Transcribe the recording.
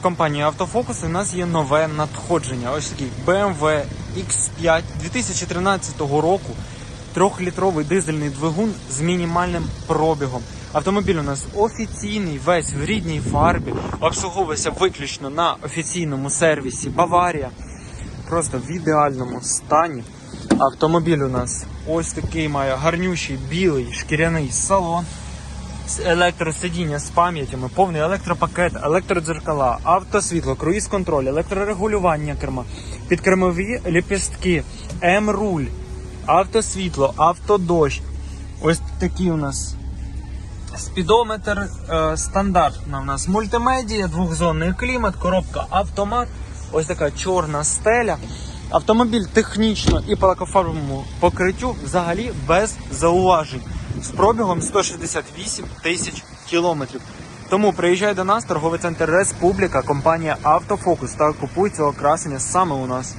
компанії Автофокус у нас є нове надходження. Ось такий BMW X5 2013 року. Трьохлітровий дизельний двигун з мінімальним пробігом. Автомобіль у нас офіційний, весь в рідній фарбі, обслуговується виключно на офіційному сервісі Баварія. Просто в ідеальному стані. Автомобіль у нас ось такий має гарнющий білий шкіряний салон. Електросидіння з пам'ятями, повний електропакет, електродзеркала, автосвітло, круїз-контроль, електрорегулювання керма, підкермові ліпістки, М-руль, автосвітло, автодощ. Ось такий у нас спідометр е, стандартна у нас мультимедія, двохзонний клімат, коробка автомат. Ось така чорна стеля. Автомобіль технічно і по лакофарбовому покриттю взагалі без зауважень з пробігом 168 тисяч кілометрів. Тому приїжджай до нас, торговий центр Республіка, компанія Автофокус та купуй цього красення саме у нас.